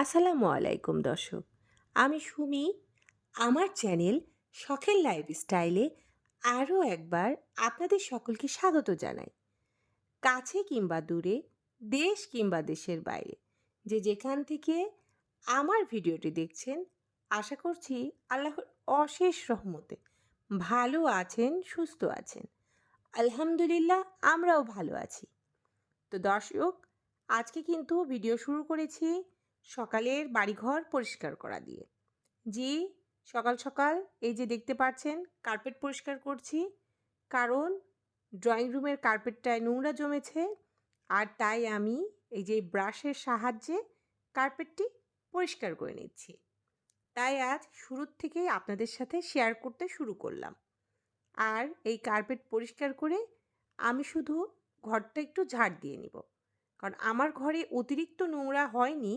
আসসালামু আলাইকুম দর্শক। আমি সুমি। আমার চ্যানেল শখের লাইফস্টাইলে আরও একবার আপনাদের সকলকে স্বাগত জানাই। কাছে কিংবা দূরে, দেশ কিংবা দেশের বাইরে, যে যেখান থেকে আমার ভিডিওটি দেখছেন, আশা করছি আল্লাহর অশেষ রহমতে ভালো আছেন, সুস্থ আছেন। আলহামদুলিল্লাহ, আমরাও ভালো আছি। তো দর্শক, আজকে কিন্তু ভিডিও শুরু করেছি সকালের বাড়িঘর পরিষ্কার করা দিয়ে। জি সকাল সকাল এই যে দেখতে পাচ্ছেন কার্পেট পরিষ্কার করছি। কারণ ড্রয়িং রুমের কার্পেটটায় নোংরা জমেছে আর তাই আমি এই যে ব্রাশের সাহায্যে কার্পেটটি পরিষ্কার করে নিচ্ছি। তাই আজ শুরুর থেকেই আপনাদের সাথে শেয়ার করতে শুরু করলাম। আর এই কার্পেট পরিষ্কার করে আমি শুধু ঘরটা একটু ঝাড় দিয়ে নিব। কারণ আমার ঘরে অতিরিক্ত নোংরা হয়নি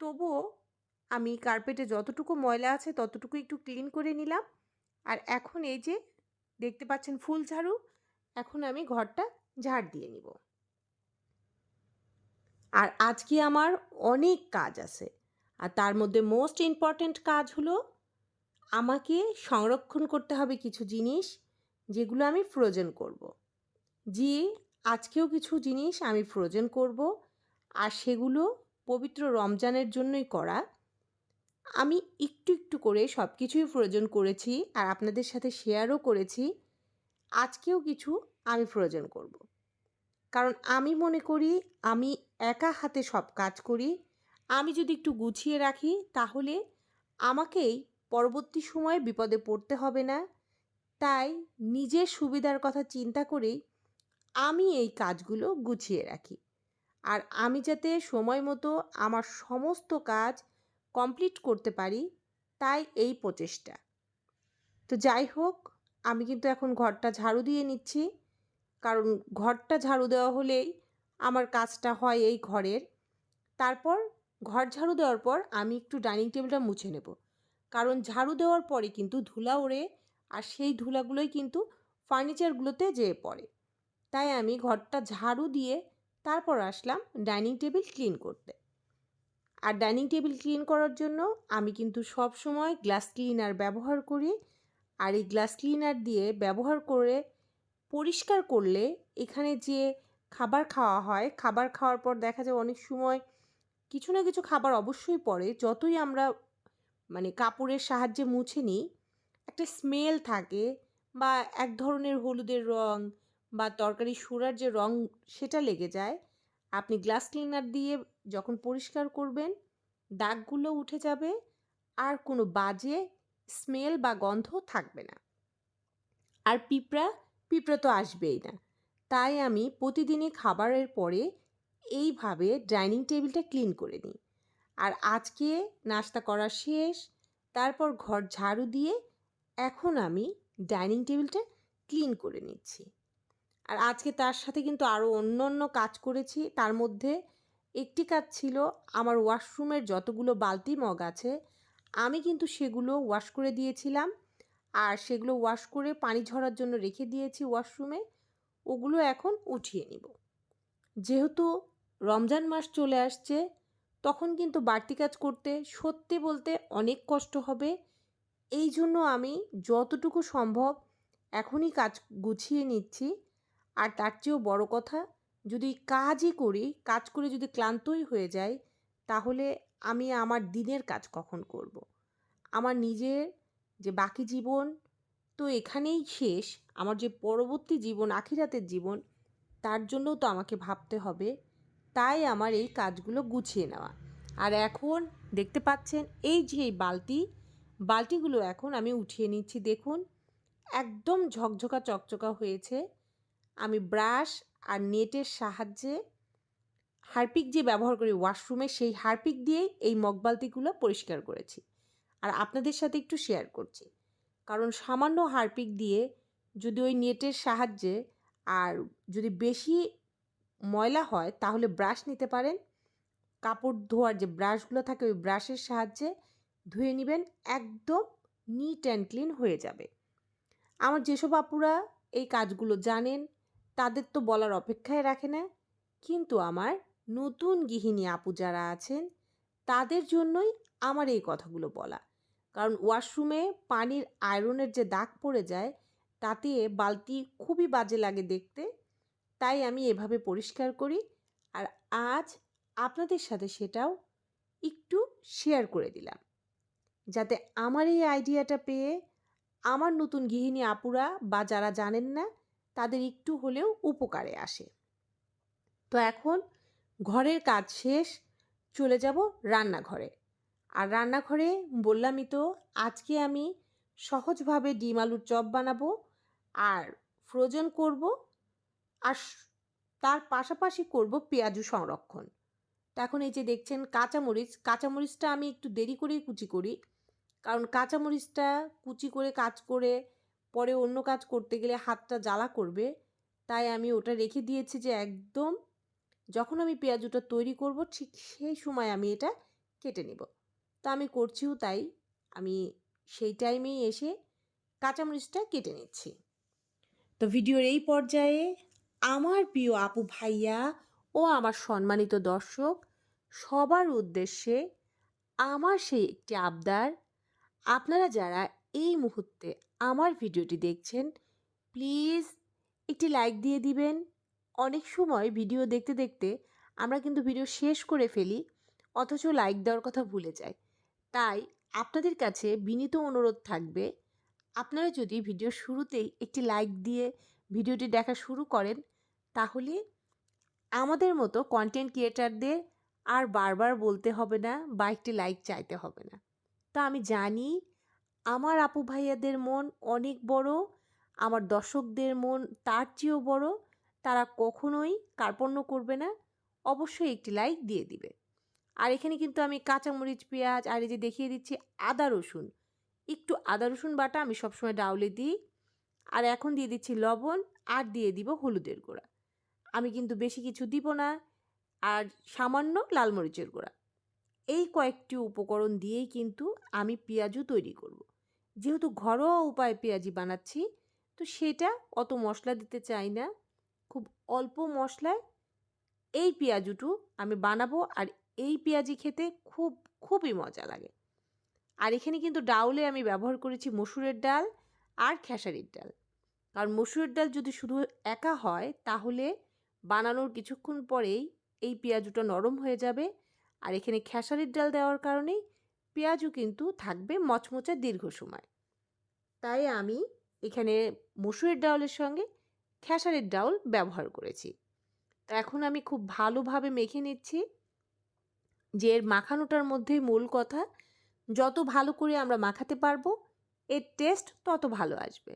তবুও আমি কার্পেটে যতটুকু ময়লা আছে ততটুকু একটু ক্লিন করে নিলাম। আর এখন এই যে দেখতে পাচ্ছেন ফুল ঝাড়ু, এখন আমি ঘরটা ঝাড় দিয়ে নিব। আর আজকে আমার অনেক কাজ আছে। আর তার মধ্যে মোস্ট ইম্পর্ট্যান্ট কাজ হলো আমাকে সংরক্ষণ করতে হবে কিছু জিনিস যেগুলো আমি ফ্রোজেন করব। জি আজকেও কিছু জিনিস আমি ফ্রোজেন করব আর সেগুলো পবিত্র রমজানের জন্যই করা। আমি একটু একটু করে সব কিছুই প্রয়োজন করেছি আর আপনাদের সাথে শেয়ারও করেছি। আজকেও কিছু আমি প্রয়োজন করব। কারণ আমি মনে করি, আমি একা হাতে সব কাজ করি। আমি যদি একটু গুছিয়ে রাখি, তাহলে আমাকেই পরবর্তী সময়ে বিপদে পড়তে হবে না। তাই নিজের সুবিধার কথা চিন্তা করেই আমি এই কাজগুলো গুছিয়ে রাখি। আর আমি যাতে সময় মতো আমার সমস্ত কাজ কমপ্লিট করতে পারি, তাই এই প্রচেষ্টা। তো যাই হোক, আমি কিন্তু এখন ঘরটা ঝাড়ু দিয়ে নিচ্ছি। কারণ ঘরটা ঝাড়ু দেওয়া হলেই আমার কাজটা হয় এই ঘরের। তারপর ঘর ঝাড়ু দেওয়ার পর আমি একটু ডাইনিং টেবিলটা মুছে নেব। কারণ ঝাড়ু দেওয়ার পরে কিন্তু ধুলা ওড়ে আর সেই ধুলাগুলোই কিন্তু ফার্নিচারগুলোতে যেয়ে পড়ে। তাই আমি ঘরটা ঝাড়ু দিয়ে তারপর আসলাম ডাইনিং টেবিল ক্লিন করতে। আর ডাইনিং টেবিল ক্লিন করার জন্য আমি কিন্তু সব সময় গ্লাস ক্লিনার ব্যবহার করি। আর এই গ্লাস ক্লিনার দিয়ে ব্যবহার করে পরিষ্কার করলে এখানে যে খাবার খাওয়া হয়, খাবার খাওয়ার পর দেখা যায় অনেক সময় কিছু না কিছু খাবার অবশ্যই পড়ে। যতই আমরা মানে কাপড়ের সাহায্যে মুছে নিই, একটা স্মেল থাকে বা এক ধরনের হলুদের রং বা তরকারি সুরার যে রং সেটা লেগে যায়। আপনি গ্লাস ক্লিনার দিয়ে যখন পরিষ্কার করবেন, দাগগুলো উঠে যাবে আর কোনো বাজে স্মেল বা গন্ধ থাকবে না। আর পিঁপড়া পিঁপড়া তো আসবেই না। তাই আমি প্রতিদিনই খাবারের পরে এইভাবে ডাইনিং টেবিলটা ক্লিন করে নিই। আর আজকে নাস্তা করা শেষ, তারপর ঘর ঝাড়ু দিয়ে এখন আমি ডাইনিং টেবিলটা ক্লিন করে নিচ্ছি। আর আজকে তার সাথে কিন্তু আরও অন্য অন্য কাজ করেছি। তার মধ্যে একটি কাজ ছিল, আমার ওয়াশরুমের যতগুলো বালতি মগ আছে, আমি কিন্তু সেগুলো ওয়াশ করে দিয়েছিলাম। আর সেগুলো ওয়াশ করে পানি ঝরার জন্য রেখে দিয়েছি ওয়াশরুমে। ওগুলো এখন উঠিয়ে নিব। যেহেতু রমজান মাস চলে আসছে, তখন কিন্তু বাড়তি কাজ করতে, সত্যি বলতে অনেক কষ্ট হবে। এই জন্য আমি যতটুকু সম্ভব এখনই কাজ গুছিয়ে নিচ্ছি। আর তার চেয়েও বড় কথা, যদি কাজই করি, কাজ করে যদি ক্লান্তই হয়ে যায় তাহলে আমি আমার দিনের কাজ কখন করব। আমার নিজের যে বাকি জীবন, তো এখানেই শেষ। আমার যে পরবর্তী জীবন, আখিরাতের জীবন, তার জন্যও তো আমাকে ভাবতে হবে। তাই আমার এই কাজগুলো গুছিয়ে নেওয়া। আর এখন দেখতে পাচ্ছেন, এই যে এই বালতি, বালতিগুলো এখন আমি উঠিয়ে নিচ্ছি। দেখুন, একদম ঝকঝকা চকচকা হয়েছে। আমি ব্রাশ আর নেটের সাহায্যে হারপিক যে ব্যবহার করি ওয়াশরুমে সেই হারপিক দিয়েই এই মগবালতিগুলো পরিষ্কার করেছি। আর আপনাদের সাথে একটু শেয়ার করছি। কারণ সামান্য হারপিক দিয়ে যদি ওই নেটের সাহায্যে আর যদি বেশি ময়লা হয়, তাহলে ব্রাশ নিতে পারেন। কাপড় ধোয়ার যে ব্রাশগুলো থাকে, ওই ব্রাশের সাহায্যে ধুয়ে নেবেন, একদম নিট অ্যান্ড ক্লিন হয়ে যাবে। আমার যেসব আপুরা এই কাজগুলো জানেন তাদের তো বলার অপেক্ষায় রাখে না। কিন্তু আমার নতুন গৃহিণী আপু যারা আছেন, তাদের জন্যই আমার এই কথাগুলো বলা। কারণ ওয়াশরুমে পানির আয়রনের যে দাগ পড়ে যায়, তাতে বালতি খুবই বাজে লাগে দেখতে। তাই আমি এভাবে পরিষ্কার করি আর আজ আপনাদের সাথে সেটাও একটু শেয়ার করে দিলাম। যাতে আমার এই আইডিয়াটা পেয়ে আমার নতুন গৃহিণী আপুরা বা যারা জানেন না তাদের একটু হলেও উপকারে আসে। তো এখন ঘরের কাজ শেষ, চলে যাব রান্নাঘরে। আর রান্নাঘরে বললামই তো, আজকে আমি সহজভাবে ডিম আলুর চপ বানাবো, আর ফ্রোজেন করব, আর তার পাশাপাশি করব পেঁয়াজু সংরক্ষণ। তো এখন এই যে দেখছেন কাঁচামরিচ, কাঁচামরিচটা আমি একটু দেরি করেই কুচি করি। কারণ কাঁচামরিচটা কুচি করে, কাজ করে পরে অন্য কাজ করতে গেলে হাতটা জ্বালা করবে। তাই আমি ওটা রেখে দিয়েছি যে একদম যখন আমি পেঁয়াজুটা তৈরি করব, ঠিক সেই সময় আমি এটা কেটে নেব। তো আমি করছিও তাই। আমি সেই টাইমেই এসে কাঁচামরিচটা কেটে নিচ্ছি। তো ভিডিওর এই পর্যায়ে আমার প্রিয় আপু ভাইয়া ও আমার সম্মানিত দর্শক, সবার উদ্দেশ্যে আমার সেই একটি আবদার। আপনারা যারা এই মুহূর্তে আমার ভিডিওটি দেখছেন, প্লিজ একটি লাইক দিয়ে দিবেন। অনেক সময় ভিডিও দেখতে দেখতে আমরা কিন্তু ভিডিও শেষ করে ফেলি, অথচ লাইক দেওয়ার কথা ভুলে যাই। তাই আপনাদের কাছে বিনীত অনুরোধ থাকবে, আপনারা যদি ভিডিও শুরুতেই একটি লাইক দিয়ে ভিডিওটি দেখা শুরু করেন, তাহলে আমাদের মতো কন্টেন্ট ক্রিয়েটারদের আর বারবার বলতে হবে না বা একটি লাইক চাইতে হবে না। তা আমি জানি আমার আপু ভাইয়াদের মন অনেক বড়, আমার দর্শকদের মন তার চেয়েও বড়। তারা কখনোই কার্পণ্য করবে না, অবশ্যই একটি লাইক দিয়ে দিবে। আর এখানে কিন্তু আমি কাঁচামরিচ, পেঁয়াজ আর এই যে দেখিয়ে দিচ্ছি আদা, রসুন। একটু আদা, রসুন বাটা আমি সবসময় ডাউলে দিই। আর এখন দিয়ে দিচ্ছি লবণ আর দিয়ে দিব হলুদের গুঁড়া। আমি কিন্তু বেশি কিছু দিব না, আর সামান্য লাল মরিচের গুঁড়া। এই কয়েকটি উপকরণ দিয়েই কিন্তু আমি পেঁয়াজও তৈরি করব। যেহেতু ঘরোয়া উপায়ে পেঁয়াজি বানাচ্ছি, তো সেটা অত মশলা দিতে চাই না। খুব অল্প মশলায় এই পেঁয়াজুটু আমি বানাবো আর এই পেঁয়াজি খেতে খুব, খুবই মজা লাগে। আর এখানে কিন্তু ডাউলে আমি ব্যবহার করেছি মসুরের ডাল আর খেসারির ডাল। কারণ মসুরের ডাল যদি শুধু একা হয়, তাহলে বানানোর কিছুক্ষণ পরেই এই পেঁয়াজুটা নরম হয়ে যাবে। আর এখানে খেসারির ডাল দেওয়ার কারণেই পেঁয়াজও কিন্তু থাকবে মচমচে দীর্ঘ সময়। তাই আমি এখানে মসুরের ডাউলের সঙ্গে খেসারের ডাউল ব্যবহার করেছি। তো এখন আমি খুব ভালোভাবে মেখে নিচ্ছি। যে এর মাখানোটার মধ্যেই মূল কথা, যত ভালো করে আমরা মাখাতে পারব, এর টেস্ট তত ভালো আসবে।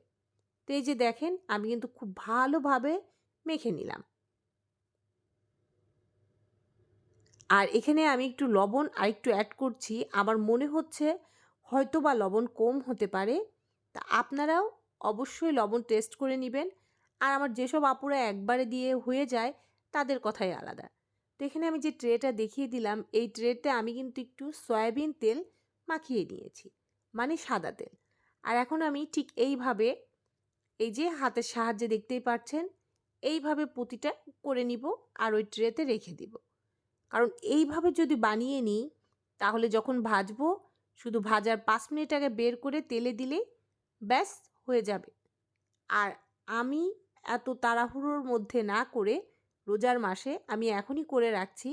তো এই যে দেখেন, আমি কিন্তু খুব ভালোভাবে মেখে নিলাম। আর এখানে আমি একটু লবণ আর একটু অ্যাড করছি। আমার মনে হচ্ছে হয়তো বা লবণ কম হতে পারে। তা আপনারাও অবশ্যই লবণ টেস্ট করে নেবেন। আর আমার যেসব আপুরা একবারে দিয়ে হয়ে যায়, তাদের কথাই আলাদা। তো এখানে আমি যে ট্রেটা দেখিয়ে দিলাম, এই ট্রেতে আমি কিন্তু একটু সয়াবিন তেল মাখিয়ে নিয়েছি মানে সাদা তেল। আর এখন আমি ঠিক এইভাবে এই যে হাতের সাহায্যে দেখতেই পাচ্ছেন এইভাবে পুঁতিটা করে নিব আর ওই ট্রেতে রেখে দিব। কারণ এইভাবে যদি বানিয়ে নিই, তাহলে যখন ভাজবো, শুধু ভাজার পাঁচ মিনিট আগে বের করে তেলে দিলে ব্যাস হয়ে যাবে। আর আমি এত তাড়াহুড়োর মধ্যে না করে রোজার মাসে আমি এখনই করে রাখছি,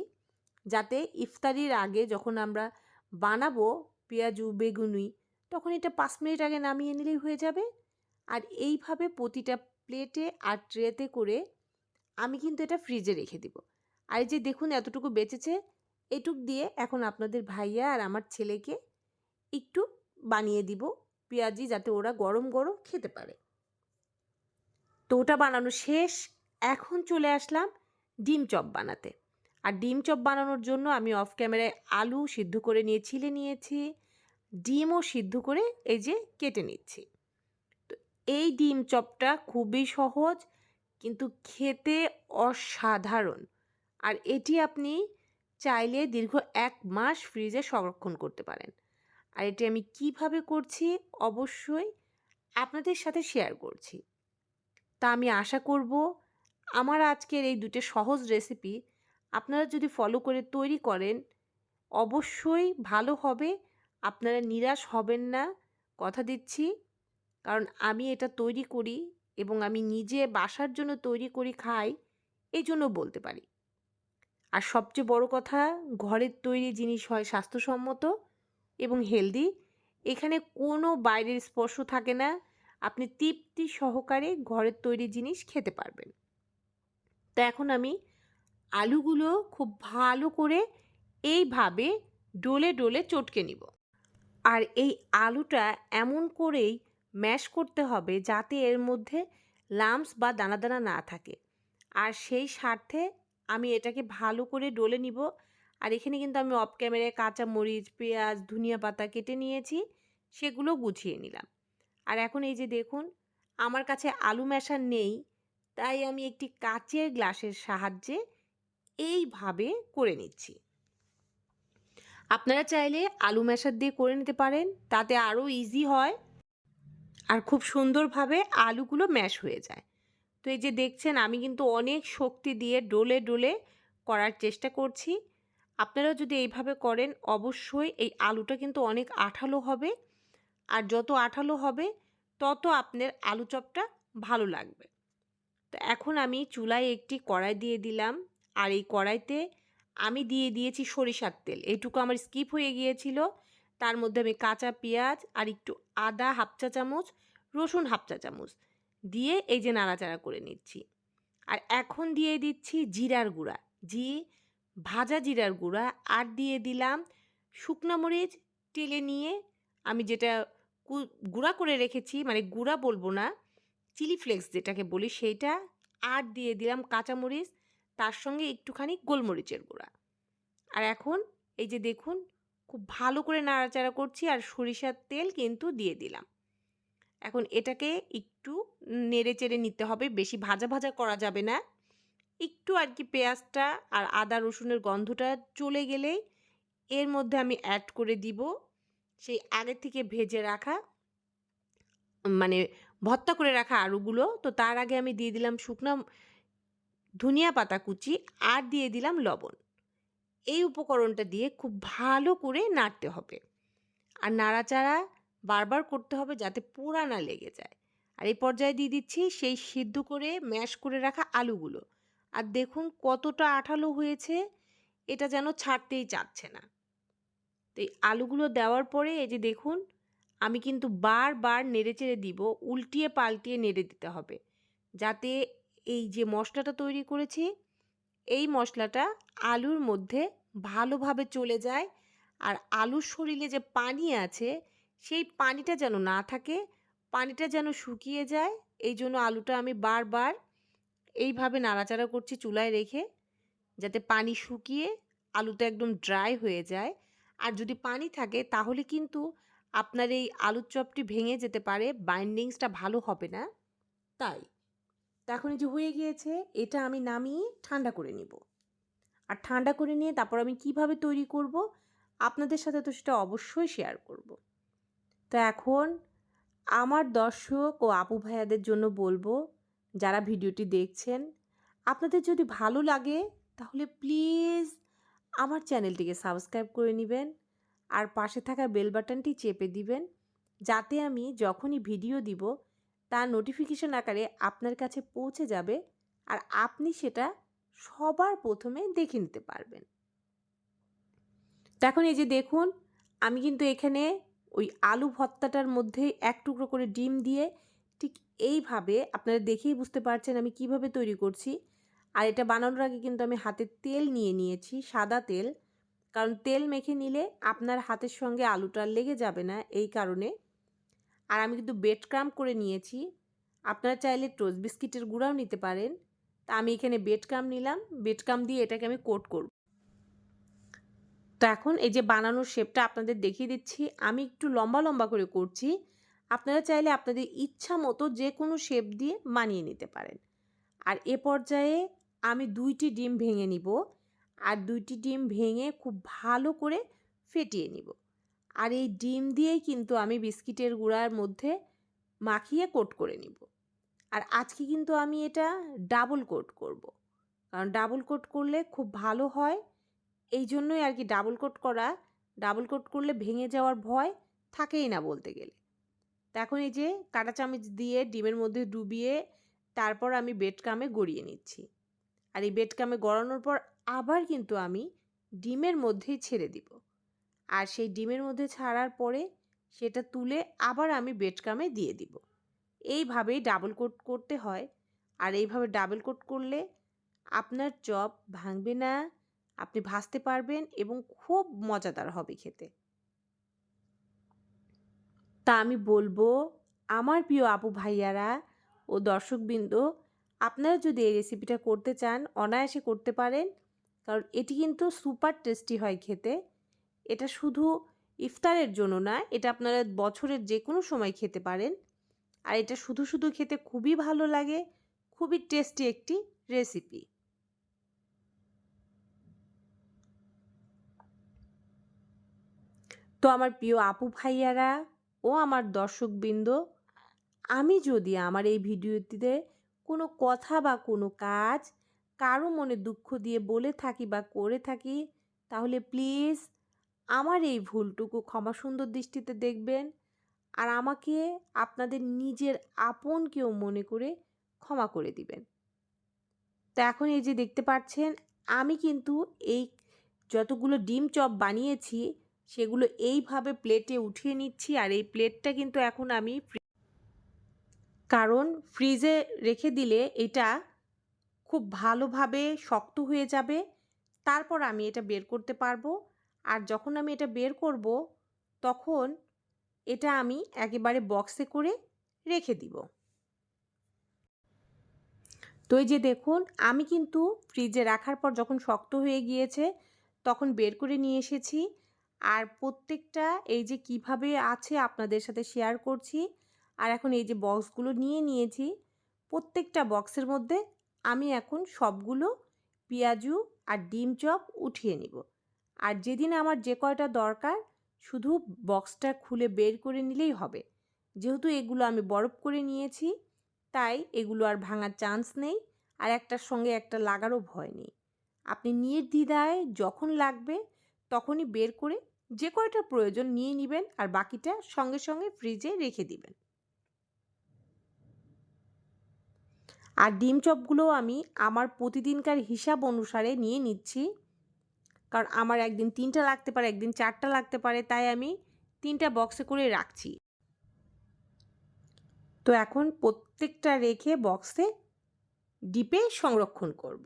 যাতে ইফতারির আগে যখন আমরা বানাবো পেঁয়াজু, বেগুনি, তখন এটা পাঁচ মিনিট আগে নামিয়ে নিলেই হয়ে যাবে। আর এইভাবে প্রতিটা প্লেটে আর ট্রেতে করে আমি কিন্তু এটা ফ্রিজে রেখে দিব। আর এই যে দেখুন এতটুকু বেঁচেছে, এটুক দিয়ে এখন আপনাদের ভাইয়া আর আমার ছেলেকে একটু বানিয়ে দিব পেঁয়াজি যাতে ওরা গরম গরম খেতে পারে। তো ওটা বানানো শেষ, এখন চলে আসলাম ডিম চপ বানাতে। আর ডিম চপ বানানোর জন্য আমি অফ ক্যামেরায় আলু সিদ্ধ করে নিয়ে ছিলে নিয়েছি, ডিমও সিদ্ধ করে এই যে কেটে নিচ্ছি। তো এই ডিম চপটা খুবই সহজ, কিন্তু খেতে অসাধারণ। আর এটি আপনি চাইলে দীর্ঘ এক মাস ফ্রিজে সংরক্ষণ করতে পারেন। আর এটি আমি কীভাবে করছি? অবশ্যই আপনাদের সাথে শেয়ার করছি। তা আমি আশা করব আমার আজকের এই দুটো সহজ রেসিপি আপনারা যদি ফলো করে তৈরি করেন, অবশ্যই ভালো হবে। আপনারা নিরাশ হবেন না, কথা দিচ্ছি। কারণ আমি এটা তৈরি করি এবং আমি নিজে বাসার জন্য তৈরি করি, খাই এই জন্য বলতে পারি। আর সবচেয়ে বড় কথা, ঘরের তৈরি জিনিস হয় স্বাস্থ্যসম্মত এবং হেলদি এখানে কোনো বাইরের স্পর্শ থাকে না। আপনি তৃপ্তি সহকারে ঘরের তৈরি জিনিস খেতে পারবেন। তো এখন আমি আলুগুলো খুব ভালো করে এইভাবে ডোলে ডোলে চটকে নিব। আর এই আলুটা এমন করেই ম্যাশ করতে হবে যাতে এর মধ্যে লাম্পস বা দানা দানা না থাকে। আর সেই স্বার্থে আমি এটাকে ভালো করে ডলে নিব। আর এখানে কিন্তু আমি অফ ক্যামেরায় কাঁচা মরিচ, পেঁয়াজ, ধনিয়া পাতা কেটে নিয়েছি, সেগুলো গুছিয়ে নিলাম। আর এখন এই যে দেখুন, আমার কাছে আলু ম্যাশার নেই, তাই আমি একটি কাচের গ্লাসের সাহায্যে এইভাবে করে নিচ্ছি। আপনারা চাইলে আলু ম্যাশার দিয়ে করে নিতে পারেন, তাতে আরও ইজি হয়। আর খুব সুন্দরভাবে আলুগুলো ম্যাশ হয়ে যায়। তো এই যে দেখছেন, আমি কিন্তু অনেক শক্তি দিয়ে ডোলে ডোলে করার চেষ্টা করছি। আপনারা যদি এইভাবে করেন, অবশ্যই এই আলুটা কিন্তু অনেক আঠালো হবে। আর যত আঠালো হবে, তত আপনার আলু চপটা ভালো লাগবে। তো এখন আমি চুলায় একটি কড়াই দিয়ে দিলাম। আর এই কড়াইতে আমি দিয়ে দিয়েছি সরিষার তেল। এইটুকু আমার স্কিপ হয়ে গিয়েছিল। তার মধ্যে আমি কাঁচা পেঁয়াজ আর একটু আদা হাফ চা চামচ, রসুন হাফ চা চামচ। দিয়ে এই যে নাড়াচাড়া করে নিচ্ছি। আর এখন দিয়ে দিচ্ছি জিরার গুঁড়া। জি, ভাজা জিরার গুঁড়া। আর দিয়ে দিলাম শুকনো মরিচ টেলে নিয়ে আমি যেটা গুঁড়া করে রেখেছি মানে গুঁড়া বলব না, চিলি ফ্লেক্স যেটাকে বলি সেইটা। আর দিয়ে দিলাম কাঁচামরিচ তার সঙ্গে একটুখানি গোলমরিচের গুঁড়া। আর এখন এই যে দেখুন, খুব ভালো করে নাড়াচাড়া করছি আর সরিষার তেল কিন্তু দিয়ে দিলাম। এখন এটাকে একটু নেড়ে চেড়ে নিতে হবে, বেশি ভাজা ভাজা করা যাবে না। একটু আর কি পেঁয়াজটা আর আদা, রসুনের গন্ধটা চলে গেলেই এর মধ্যে আমি অ্যাড করে দিব সেই আগে থেকে ভেজে রাখা মানে ভর্তা করে রাখা আলুগুলো। তো তার আগে আমি দিয়ে দিলাম শুকনো ধনিয়া পাতা কুচি আর দিয়ে দিলাম লবণ। এই উপকরণটা দিয়ে খুব ভালো করে নাড়তে হবে। আর নাড়াচাড়া বারবার করতে হবে যাতে পোড়া না লেগে যায়। আর এই পর্যায়ে দিয়ে দিচ্ছি সেই সিদ্ধ করে ম্যাশ করে রাখা আলুগুলো। আর দেখুন কতটা আঠালো হয়েছে, এটা যেন ছাড়তেই চাচ্ছে না। তো এই আলুগুলো দেওয়ার পরে এই যে দেখুন, আমি কিন্তু বারবার নেড়ে চেড়ে দিব, উল্টিয়ে পাল্টিয়ে নেড়ে দিতে হবে। যাতে এই যে মশলাটা তৈরি করেছি, এই মশলাটা আলুর মধ্যে ভালোভাবে চলে যায়। আর আলুর শরীরে যে পানি আছে সেই পানিটা যেন না থাকে, পানিটা যেন শুকিয়ে যায়। এই জন্য আলুটা আমি বারবার এইভাবে নাড়াচাড়া করছি চুলায় রেখে, যাতে পানি শুকিয়ে আলুটা একদম ড্রাই হয়ে যায়। আর যদি পানি থাকে, তাহলে কিন্তু আপনার এই আলুর চপটি ভেঙে যেতে পারে বাইন্ডিংসটা ভালো হবে না। তাই এই যে হয়ে গিয়েছে, এটা আমি নামিয়ে ঠান্ডা করে নিব। আর ঠান্ডা করে নিয়ে তারপর আমি কীভাবে তৈরি করব, আপনাদের সাথে তো সেটা অবশ্যই শেয়ার করব। তো এখন আমার দর্শক ও আপু ভাইয়াদের জন্য বলব, যারা ভিডিওটি দেখছেন, আপনাদের যদি ভালো লাগে তাহলে প্লিজ আমার চ্যানেলটিকে সাবস্ক্রাইব করে নেবেন আর পাশে থাকা বেল বাটনটি চেপে দিবেন, যাতে আমি যখনই ভিডিও দিব তার নোটিফিকেশন আকারে আপনার কাছে পৌঁছে যাবে আর আপনি সেটা সবার প্রথমে দেখে নিতে পারবেন। এখন এই যে দেখুন, আমি কিন্তু এখানে ওই আলু ভর্তাটার মধ্যে এক টুকরো করে ডিম দিয়ে ঠিক এইভাবে আপনারা দেখেই বুঝতে পারছেন আমি কীভাবে তৈরি করছি। আর এটা বানানোর আগে কিন্তু আমি হাতে তেল নিয়ে নিয়েছি, সাদা তেল। কারণ তেল মেখে নিলে আপনার হাতের সঙ্গে আলুটা লেগে যাবে না এই কারণে। আর আমি কিন্তু বেড ক্রাম করে নিয়েছি। আপনারা চাইলে টোস্ট বিস্কিটের গুঁড়াও নিতে পারেন। তা আমি এখানে বেড ক্রাম নিলাম। বেড ক্রাম দিয়ে এটাকে আমি কোট করব। তো এখন এই যে বানানোর শেপটা আপনাদের দেখিয়ে দিচ্ছি। আমি একটু লম্বা লম্বা করে করছি। আপনারা চাইলে আপনাদের ইচ্ছা মতো যে কোনো শেপ দিয়ে বানিয়ে নিতে পারেন। আর এ পর্যায়ে আমি দুইটি ডিম ভেঙে নিব। আর দুইটি ডিম ভেঙে খুব ভালো করে ফেটিয়ে নিব। আর এই ডিম দিয়েই কিন্তু আমি বিস্কিটের গুঁড়ার মধ্যে মাখিয়ে কোট করে নিব। আর আজকে কিন্তু আমি এটা ডাবল কোট করব। কারণ ডাবল কোট করলে খুব ভালো হয়। এই জন্যই আর কি ডাবল কোট করা ডাবল কোট করলে ভেঙে যাওয়ার ভয় থাকেই না বলতে গেলে। তো এখন এই যে কাঁটা চামচ দিয়ে ডিমের মধ্যে ডুবিয়ে তারপর আমি বেড কামে গড়িয়ে নিচ্ছি। আর এই বেড কামে গড়ানোর পর আবার কিন্তু আমি ডিমের মধ্যেই ছেড়ে দিব। আর সেই ডিমের মধ্যে ছাড়ার পরে সেটা তুলে আবার আমি বেড কামে দিয়ে দিব। এইভাবেই ডাবল কোট করতে হয়। আর এইভাবে ডাবল কোট করলে আপনার চপ ভাঙবে না। আপনি ভাজতে পারবেন এবং খুব মজাদার হবে খেতে। তা আমি বলব, আমার প্রিয় আপু ভাইয়ারা ও দর্শকবৃন্দ, আপনারা যদি এই রেসিপিটা করতে চান, অনায়াসে করতে পারেন, কারণ এটি কিন্তু সুপার টেস্টি হয় খেতে। এটা শুধু ইফতারের জন্য না, এটা আপনারা বছরের যে কোনো সময় খেতে পারেন। আর এটা শুধু শুধু খেতে খুবই ভালো লাগে, খুবই টেস্টি একটি রেসিপি তো আমার প্রিয় আপু ভাইয়ারা ও আমার দর্শকবৃন্দ, আমি যদি আমার এই ভিডিওটিতে কোনো কথা বা কোনো কাজ কারও মনে দুঃখ দিয়ে বলে থাকি বা করে থাকি, তাহলে প্লিজ আমার এই ভুলটুকু ক্ষমা সুন্দর দৃষ্টিতে দেখবেন আর আমাকে আপনাদের নিজের আপন কেউ মনে করে ক্ষমা করে দিবেন। তো এখন এই যে দেখতে পাচ্ছেন, আমি কিন্তু এই যতগুলো ডিম চপ বানিয়েছি সেগুলো এইভাবে প্লেটে উঠিয়ে নিচ্ছি আর এই প্লেটটা কিন্তু এখন আমি কারণ ফ্রিজে রেখে দিলে এটা খুব ভালোভাবে শক্ত হয়ে যাবে। তারপর আমি এটা বের করতে পারব। আর যখন আমি এটা বের করব, তখন এটা আমি একেবারে বক্সে করে রেখে দিব। তো এই যে দেখুন, আমি কিন্তু ফ্রিজে রাখার পর যখন শক্ত হয়ে গিয়েছে, তখন বের করে নিয়ে এসেছি। আর প্রত্যেকটা এই যে কীভাবে আছে আপনাদের সাথে শেয়ার করছি, আর এখন এই যে বক্সগুলো নিয়ে নিয়েছি, প্রত্যেকটা বক্সের মধ্যে আমি এখন সবগুলো পেঁয়াজু আর ডিম চপ উঠিয়ে নিব। আর যেদিন আমার যে কয়টা দরকার, শুধু বক্সটা খুলে বের করে নিলেই হবে। যেহেতু এগুলো আমি বরফ করে নিয়েছি, তাই এগুলো আর ভাঙার চান্স নেই, আর একটার সঙ্গে একটা লাগারও ভয় নেই। আপনি নির্দ্বিধায় যখন লাগবে, তখনই বের করে যে কয়টা প্রয়োজন নিয়ে নেবেন আর বাকিটা সঙ্গে সঙ্গে ফ্রিজে রেখে দিবেন। আর ডিম চপগুলো আমি আমার প্রতিদিনকার হিসাব অনুসারে নিয়ে নিচ্ছি। কারণ আমার একদিন তিনটা লাগতে পারে, একদিন চারটা লাগতে পারে, তাই আমি তিনটা বক্সে করে রাখছি। তো এখন প্রত্যেকটা রেখে বক্সে ডিপে সংরক্ষণ করব।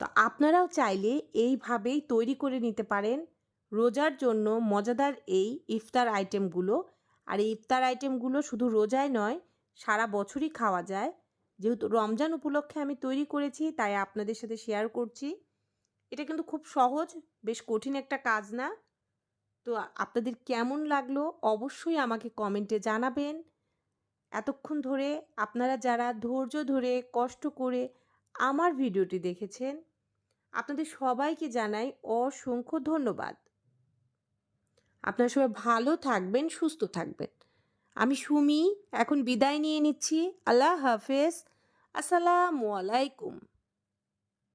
তো আপনারাও চাইলে এইভাবেই তৈরি করে নিতে পারেন। রোজার জন্য মজাদার এই ইফতার আইটেমগুলো। আর এই ইফতার আইটেমগুলো শুধু রোজায় নয়, সারা বছরই খাওয়া যায়। যেহেতু রমজান উপলক্ষে আমি তৈরি করেছি, তাই আপনাদের সাথে শেয়ার করছি। এটা কিন্তু খুব সহজ, বেশ কঠিন একটা কাজ না। তো আপনাদের কেমন লাগল অবশ্যই আমাকে কমেন্টে জানাবেন। এতক্ষণ ধরে আপনারা যারা ধৈর্য ধরে, কষ্ট করে আমার ভিডিওটি দেখেছেন, আপনাদের সবাইকে জানাই অসংখ্য ধন্যবাদ। আপনারা সবাই ভালো থাকবেন, সুস্থ থাকবেন। আমি সুমি, এখন বিদায় নিয়ে নিচ্ছি। আল্লাহ হাফেজ। আসসালামু আলাইকুম।